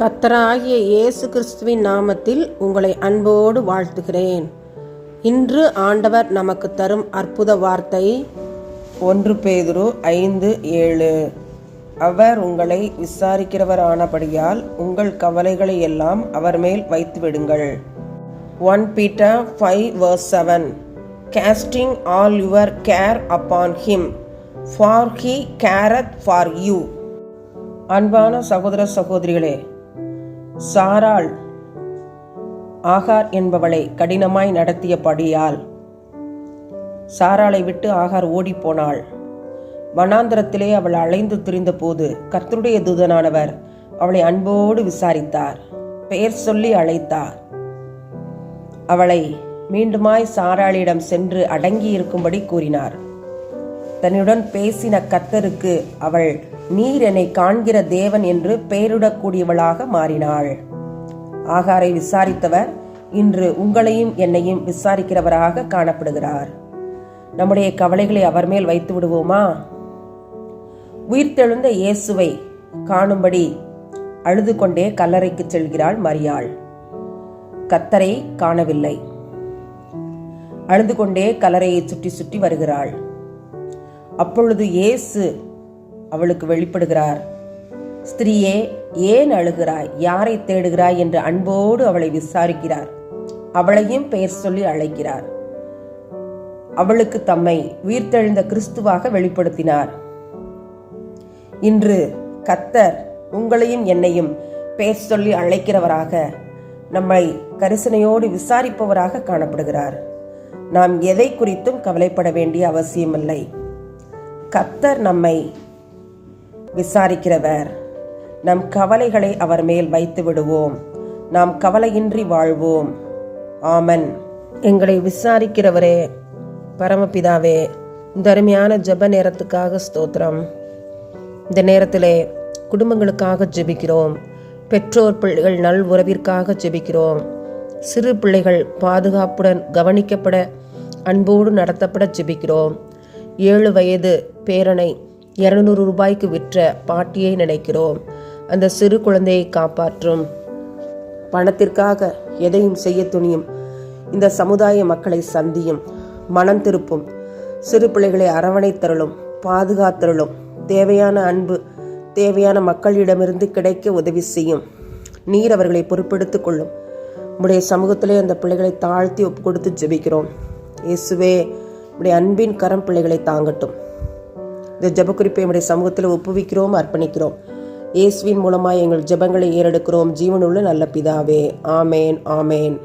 கத்தராகிய இயேசு கிறிஸ்துவின் நாமத்தில் உங்களை அன்போடு வாழ்த்துகிறேன். இன்று ஆண்டவர் நமக்கு தரும் அற்புத வார்த்தை ஒன்று பேதுரு ஐந்து ஏழு. அவர் உங்களை விசாரிக்கிறவரானபடியால் உங்கள் கவலைகளை எல்லாம் அவர் மேல் வைத்து விடுங்கள். One Peter five verse seven. Casting all your care upon him for he careth for you அன்பான சகோதர சகோதரிகளே சாராள். ஆகார் என்பவளை கடினமாய் நடத்தியபடியால் சாராளை விட்டு ஆகார் ஓடிப்போனாள் வனாந்திரத்திலே அவள் அலைந்து திரிந்தபோது கர்த்தருடைய தூதனானவர் அவளை அன்போடு விசாரித்தார். பெயர் சொல்லி அழைத்தார். அவளை மீண்டுமாய் சாராளிடம் சென்று அடங்கி இருக்கும்படி கூறினார். தன்னுடன் பேசின கத்தருக்கு அவள் நீர் என்னை காண்கிற தேவன் என்று பெயரிடக்கூடியவளாக மாறினாள். ஆகாரை விசாரித்தவர் இன்று உங்களையும் என்னையும் விசாரிக்கிறவராக காணப்படுகிறார். நம்முடைய கவலைகளை அவர் மேல் வைத்து விடுவோமா? உயிர்த்தெழுந்த இயேசுவை காணும்படி அழுது கொண்டே கல்லறைக்கு செல்கிறாள் மரியாள். கத்தரை காணவில்லை. அழுது கொண்டே கல்லறையை சுற்றி சுற்றி வருகிறாள். அப்பொழுது இயேசு அவளுக்கு வெளிப்படுகிறார். ஸ்திரீயே ஏன் அழுகிறாய்? யாரை தேடுகிறாய்? என்று அன்போடு அவளை விசாரிக்கிறார். அவளையும் பெயர் சொல்லி அழைக்கிறார். அவளுக்கு தம்மை உயிர்த்தெழுந்த கிறிஸ்துவாக வெளிப்படுத்தினார். இன்று கத்தர் உங்களையும் என்னையும் பெயர் சொல்லி அழைக்கிறவராக நம்மை கரிசனையோடு விசாரிப்பவராக காணப்படுகிறார். நாம் எதை குறித்தும் கவலைப்பட வேண்டிய அவசியமில்லை. கத்தர் நம்மை விசாரிக்கிறவர். நம் கவலைகளை அவர் மேல் வைத்து விடுவோம். நாம் கவலையின்றி வாழ்வோம். ஆமன். எங்களை விசாரிக்கிறவரே பரமபிதாவே இந்த அருமையான ஜெப நேரத்துக்காக ஸ்தோத்திரம். இந்த நேரத்திலே குடும்பங்களுக்காக ஜெபிக்கிறோம். பெற்றோர் பிள்ளைகள் நல் உறவிற்காக ஜெபிக்கிறோம். சிறு பிள்ளைகள் பாதுகாப்புடன் கவனிக்கப்பட அன்போடு நடத்தப்பட ஜெபிக்கிறோம். ஏழு வயது பேரனை இருநூறு ரூபாய்க்கு விற்ற பாட்டியை நினைக்கிறோம். அந்த சிறு குழந்தையை காப்பாற்றும். பணத்திற்காக எதையும் செய்ய துணியும். இந்த சமுதாய மக்களை சந்தியும். மனம் திருப்பும். சிறு பிள்ளைகளை அரவணைத்தருளும் பாதுகாத்தருளும். தேவையான அன்பு தேவையான மக்களிடமிருந்து கிடைக்க உதவி செய்யும். நீர் அவர்களை பொறுப்பெடுத்துக் கொள்ளும். உடைய சமூகத்திலே அந்த பிள்ளைகளை தாழ்த்தி ஒப்பு கொடுத்து ஜெபிக்கிறோம். இயேசுவே உடைய அன்பின் கரம் பிள்ளைகளை தாங்கட்டும். இந்த ஜெபக்குறிப்பை உடைய சமூகத்தில் ஒப்புவிக்கிறோம் அர்ப்பணிக்கிறோம். இயேசுவின் மூலமாக எங்கள் ஜெபங்களை ஏறெடுக்கிறோம். ஜீவனுள்ள நல்ல பிதாவே ஆமேன் ஆமேன்.